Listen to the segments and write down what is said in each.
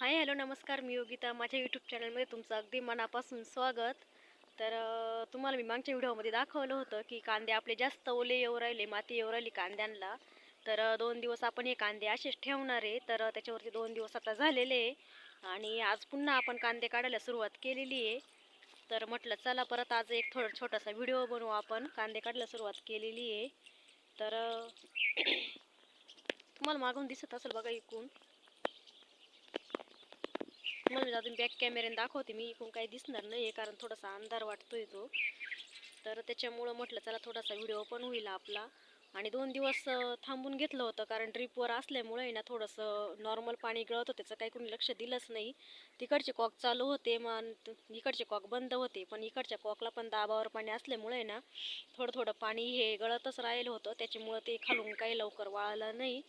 Hi hello नमस्कार मी योगिता. माझ्या YouTube चॅनलमध्ये तुमचं अगदी मनापासून स्वागत. तर तुम्हाला मी मागच्या व्हिडिओमध्ये दाखवलं होतं की कांदे आपले जास्त ओले येऊ राहिले माती येऊ राहिली कांद्यांना. तर दोन दिवस आपण हे कांदे असेच ठेवणार आहे. तर त्याच्यावरती दोन दिवस आता झालेले आहे. आणि आज पुन्हा आपण कांदे काढायला सुरुवात केलेली आहे. तर म्हटलं चला परत आज एक थोडं छोटासा व्हिडिओ बनवू आपण. कांदे काढायला सुरुवात केलेली आहे. तर तुम्हाला मागून दिसत असेल बघा इकून म्हणून अजून बॅक कॅमेऱ्याने दाखवते मी. इकडून काही दिसणार नाही कारण थोडासा अंधार वाटतोय तो. तर त्याच्यामुळं म्हटलं चला थोडासा व्हिडिओ पण होईल आपला. आणि दोन दिवस थांबून घेतलं होतं कारण ड्रीपवर असल्यामुळे आहे ना थोडंसं नॉर्मल पाणी गळत होतं त्याचं काही कोणी लक्ष दिलंच नाही. तिकडचे कॉक चालू होते मग इकडचे कॉक बंद होते पण इकडच्या कॉकला पण दाबावर पाणी असल्यामुळे आहे ना थोडं थोडं पाणी हे गळतच राहिलं होतं. त्याच्यामुळं ते खालून काही लवकर वाळलं नाही.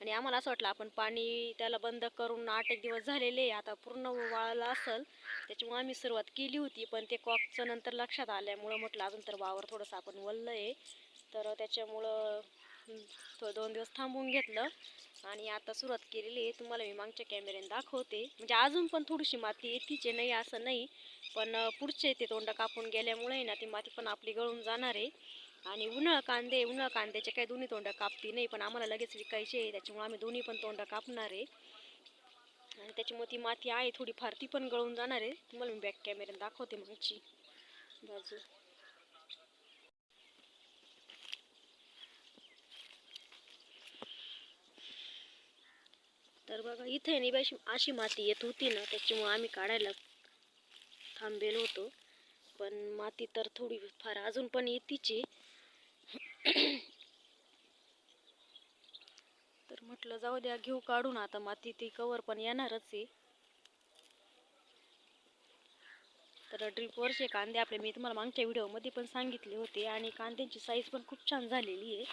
आणि आम्हाला असं वाटलं आपण पाणी त्याला बंद करून आठ एक दिवस झालेले आता पूर्ण वाळलं असेल त्याच्यामुळे आम्ही सुरुवात केली होती पण ते कॉकचं नंतर लक्षात आल्यामुळं म्हटलं अजून तर वावर थोडंसं आपण वल्लं आहे. तर त्याच्यामुळं थो थोडं दोन दिवस थांबून घेतलं आणि आता सुरुवात केलेली आहे. तुम्हाला मी मागच्या कॅमेऱ्याने दाखवते. म्हणजे अजून पण थोडीशी माती येतीचे नाही असं नाही. पण पुढचे ते तोंड कापून गेल्यामुळे ना ती माती पण आपली गळून जाणार आहे. आणि उन्हाळ कांदे उन्हाळ कांद्याचे काही दोन्ही तोंड कापती नाही पण आम्हाला लगेच विकायचे आहे. त्याच्यामुळे आम्ही दोन्ही पण तोंड कापणार आहे. आणि त्याच्यामुळे ती माती आहे थोडीफार. ती पण गळून जाणार आहे. तुम्हाला मी बॅक कॅमेऱ्याने दाखवते मागची बाजू. तर बघा इथे नाही अशी अशी माती येत होती ना त्याच्यामुळे आम्ही काढायला थांबेलो होतो. पण माती तर थोडी फार अजून पण येतीच आहे तर म्हटलं जाऊ द्या घेऊ काढून आता माती ती कवर पण येणारच आहे. तर ड्रीपवरचे कांदे आपले मी तुम्हाला मागच्या व्हिडिओमध्ये पण सांगितले होते आणि कांद्यांची साईज पण खूप छान झालेली आहे.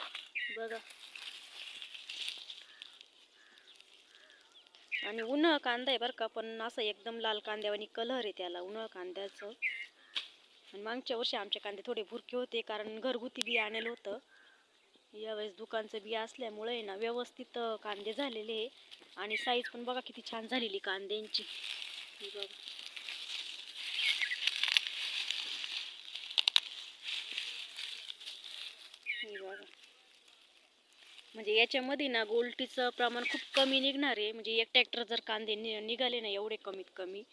बघा. आणि उन्हाळ कांदा आहे बरं का पण असं एकदम लाल कांद्यावानी कलर आहे त्याला उन्हाळ कांद्याचं. आणि मागच्या वर्षी आमचे कांदे थोडे भुरके होते कारण घरगुती बी आणलं होतं. यावेळेस दुकानचं बी असल्यामुळे ना व्यवस्थित कांदे झालेले आहे. आणि साईज पण बघा किती छान झालेली कांद्यांची. बघा. हे बघा. म्हणजे याच्यामध्ये ना गोल्टीचं प्रमाण खूप कमी निघणार आहे. म्हणजे एक ट्रॅक्टर जर कांदे नि निघाले ना एवढे कमीत कमी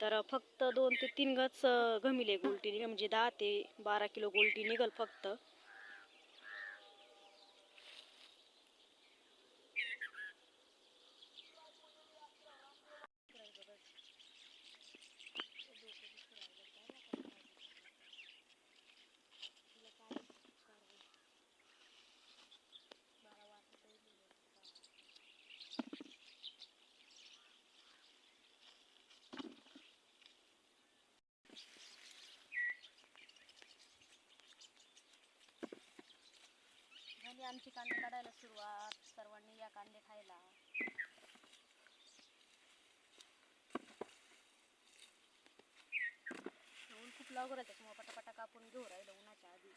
तर फक्त दोन ते तीन गच घमिले गोल्टी निघा म्हणजे दहा ते बारा किलो गोल्टी निघल फक्त. झाली आमची कांदे काढायला सुरुवात सर्वांनी या कांदे खायला. ऊन खूप लवकर आहे त्याच्यामुळे पटापटा कापून घेऊ राहिलं उन्हाच्या आधी.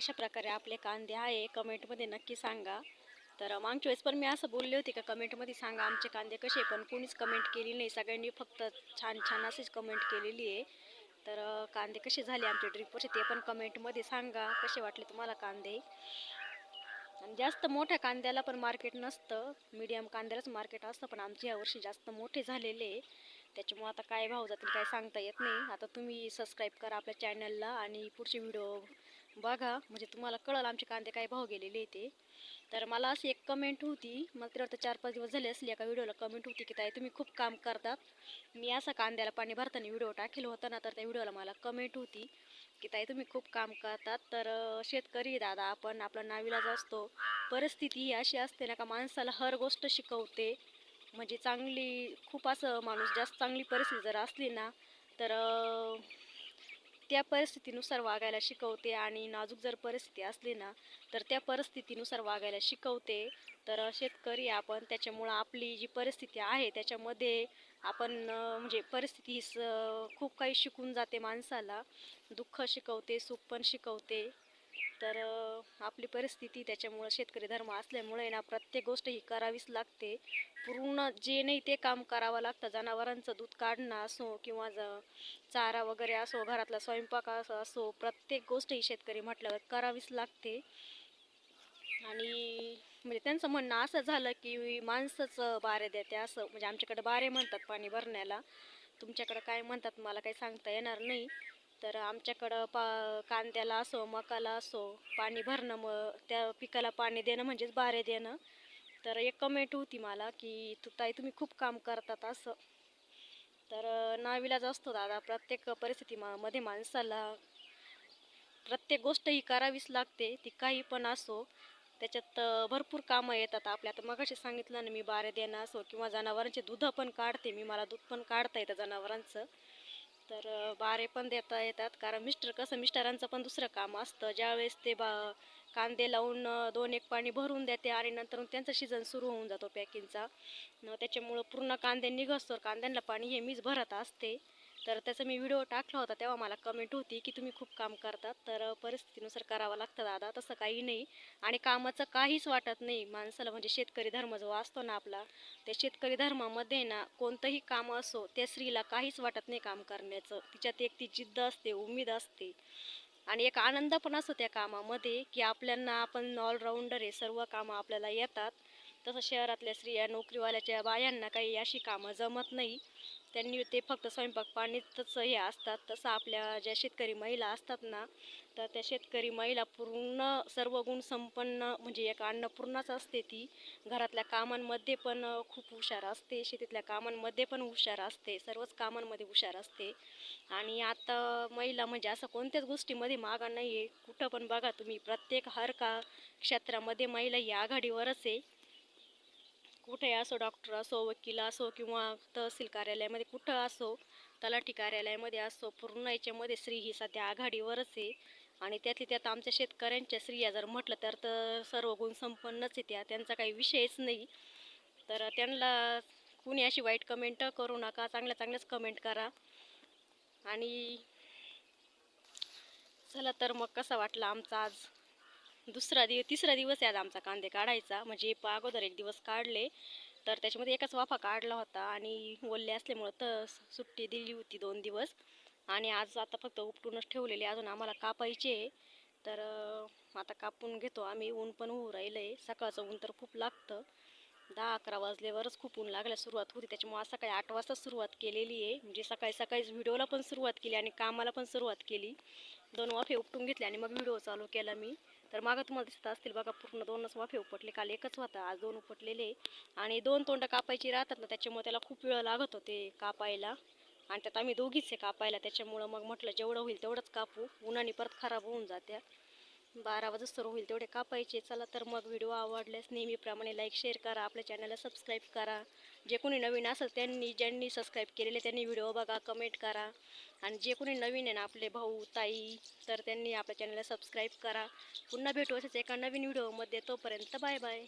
अशा प्रकारे आपले कांदे आहे कमेंटमध्ये नक्की सांगा. तर मागच्या वेळेस पण मी असं बोलले होते का कमेंटमध्ये सांगा आमचे कांदे कसे पण कोणीच कमेंट केली नाही. सगळ्यांनी फक्त छान छान अशीच कमेंट केलेली आहे. तर कांदे कसे झाले आमचे ड्रिपवरचे ते पण कमेंटमध्ये सांगा. कसे वाटले तुम्हाला कांदे? आणि जास्त मोठ्या कांद्याला पण मार्केट नसतं. मीडियम कांद्यालाच मार्केट असतं पण आमचे यावर्षी जास्त मोठे झालेले आहे. त्याच्यामुळे आता काय भाव जातील काय सांगता येत नाही. आता तुम्ही सबस्क्राईब करा आपल्या चॅनलला आणि पुढचे व्हिडिओ बघा म्हणजे तुम्हाला कळलं आमचे कांदे काय भाव गेलेले ते. तर मला अशी एक कमेंट होती मला तरी वाटतं चार पाच दिवस झाले असले एका व्हिडिओला कमेंट होती की ताई तुम्ही खूप काम करतात. मी असा कांद्याला पाणी भरताना व्हिडिओ टाकेल होता ना तर त्या व्हिडिओला मला कमेंट होती की ताई तुम्ही खूप काम करतात. तर शेतकरी दादा आपण आपला नाविलाज असतो. परिस्थिती ही अशी असते ना का माणसाला हर गोष्ट शिकवते. म्हणजे चांगली खूप असं माणूस जास्त चांगली परिस्थिती जर असली ना तर त्या परिस्थितीनुसार वागायला शिकवते आणि नाजूक जर परिस्थिती असली ना तर त्या परिस्थितीनुसार वागायला शिकवते. तर शेतकरी आपण त्याच्यामुळं आपली जी परिस्थिती आहे त्याच्यामध्ये आपण म्हणजे परिस्थिती ही स- खूप काही शिकून जाते माणसाला. दुःख शिकवते सुख पण शिकवते. तर आपली परिस्थिती त्याच्यामुळं शेतकरी धर्म असल्यामुळे ना प्रत्येक गोष्ट ही करावीच लागते. पूर्ण जे नाही ते काम करावं लागतं. जनावरांचं दूध काढणं असो किंवा ज चारा वगैरे असो घरातला स्वयंपाक असं असो प्रत्येक गोष्ट ही शेतकरी म्हटल्यावर करावीच लागते. आणि म्हणजे त्यांचं म्हणणं असं झालं की माणसंच बारे देते असं. म्हणजे आमच्याकडे बारे म्हणतात पाणी भरण्याला. तुमच्याकडं काय म्हणतात मला काही सांगता येणार नाही. तर आमच्याकडं पा कांद्याला असो मकाला असो पाणी भरणं मग त्या पिकाला पाणी देणं म्हणजेच बारे देणं. तर एक कमेंट होती मला की तू ताई तुम्ही खूप काम करतात असं. तर नाविलाज असतो दादा. प्रत्येक परिस्थिती मा मध्ये माणसाला प्रत्येक गोष्ट ही करावीच लागते. ती काही पण असो त्याच्यात भरपूर कामं येतात. आपल्या आता मगाशी सांगितलं ना मी बारे देणं असो किंवा जनावरांचे दूध पण काढते. मी मला दूध पण काढता येतं जनावरांचं. तर बारे पण देता येतात. कारण मिस्टर कसं मिस्टरांचं पण दुसरं काम असतं. ज्यावेळेस ते बा कांदे लावून दोन एक पाणी भरून देते आणि नंतर त्यांचा सीझन सुरू होऊन जातो पॅकिंगचा न त्याच्यामुळं पूर्ण कांदे निघसतो कांद्यांना पाणी हे मीच भरत असते. तर त्याचा मी व्हिडिओ टाकला होता तेव्हा मला कमेंट होती की तुम्ही खूप काम करतात तर परिस्थितीनुसार करावं लागतं दादा. तसं काही नाही. आणि कामाचं काहीच वाटत नाही. माणसाला म्हणजे शेतकरी धर्म जो असतो ना आपला त्या शेतकरी धर्मामध्ये ना कोणतंही काम असो त्या स्त्रीला काहीच वाटत नाही काम करण्याचं. तिच्यात एक ती जिद्द असते उमेद असते. आणि एक आनंद पण असतो त्या कामामध्ये की आपल्यांना आपण ऑलराऊंडर आहे सर्व कामं आपल्याला येतात. तसं शहरातल्या स्त्रिया नोकरीवाल्याच्या बायांना काही अशी कामं जमत नाही. त्यांनी ते फक्त स्वयंपाक पाणीच हे असतात. तसं आपल्या ज्या शेतकरी महिला असतात ना तर त्या शेतकरी महिला पूर्ण सर्व गुण संपन्न म्हणजे एक अन्नपूर्णाच असते ती. घरातल्या कामांमध्ये पण खूप हुशार असते. शेतीतल्या कामांमध्ये पण हुशार असते. सर्वच कामांमध्ये हुशार असते. आणि आता महिला म्हणजे असं कोणत्याच गोष्टीमध्ये मागा नाही आहे कुठं पण बघा तुम्ही प्रत्येक हर का क्षेत्रामध्ये महिला ही आघाडीवरच आहे. कुठे असो डॉक्टर असो वकील असो किंवा तहसील कार्यालयामध्ये कुठं असो तलाठी कार्यालयामध्ये असो पूर्ण याच्यामध्ये स्त्री ही सध्या आघाडीवरच आहे. आणि त्यातली त्यात आमच्या शेतकऱ्यांच्या स्त्रिया जर म्हटलं तर तर सर्व गुण संपन्नच आहे त्या त्यांचा काही विषयच नाही. तर त्यांना कुणी अशी वाईट कमेंट करू नका चांगल्या चांगल्याच कमेंट करा. आणि चला तर मग कसा वाटला आमचा आज? दुसरा दिव तिसरा दिवस आहे आज आमचा कांदे काढायचा. म्हणजे अगोदर एक दिवस काढले. तर त्याच्यामध्ये एकाच वाफा काढला होता आणि ओल्ले असल्यामुळं तर सुट्टी दिली होती दोन दिवस. आणि आज आता फक्त उपटूनच ठेवलेले. अजून आम्हाला कापायचे आहे. तर आता कापून घेतो आम्ही. ऊन पण होऊ राहिलं आहे सकाळचं ऊन तर खूप लागतं. दहा अकरा वाजल्यावरच खूप ऊन लागल्या सुरुवात होती. त्याच्यामुळे आज सकाळी आठ वाजता सुरुवात केलेली आहे. म्हणजे सकाळी सकाळीच व्हिडिओला पण सुरुवात केली आणि कामाला पण सुरुवात केली. दोन वाफे उपटून घेतले आणि मग व्हिडिओ चालू केला मी. तर मागं तुम्हाला दिसत असतील बघा पूर्ण दोनच वाफे उपटले. काल एकच होता आज दोन उपटलेले. आणि दोन तोंड कापायची राहतात ना त्याच्यामुळे त्याला खूप वेळ लागत होते कापायला. आणि त्यात आम्ही दोघीच आहे कापायला त्याच्यामुळं मग म्हटलं जेवढं होईल तेवढंच कापू. उन्हाने परत खराब होऊन जात्या. बारा वाजता होईल तेवढे कापायचे. चला तर मग व्हिडिओ आवडल्यास नेहमीप्रमाणे लाईक शेअर करा. आपल्या चॅनलला सबस्क्राईब करा. जे कोणी नवीन असेल त्यांनी ज्यांनी सबस्क्राईब केलेले त्यांनी व्हिडिओ बघा कमेंट करा. आणि जे कोणी नवीन आहे ना आपले भाऊ ताई तर त्यांनी आपल्या चॅनलला सबस्क्राईब करा. पुन्हा भेटू असेच एका नवीन व्हिडिओमध्ये. तोपर्यंत बाय बाय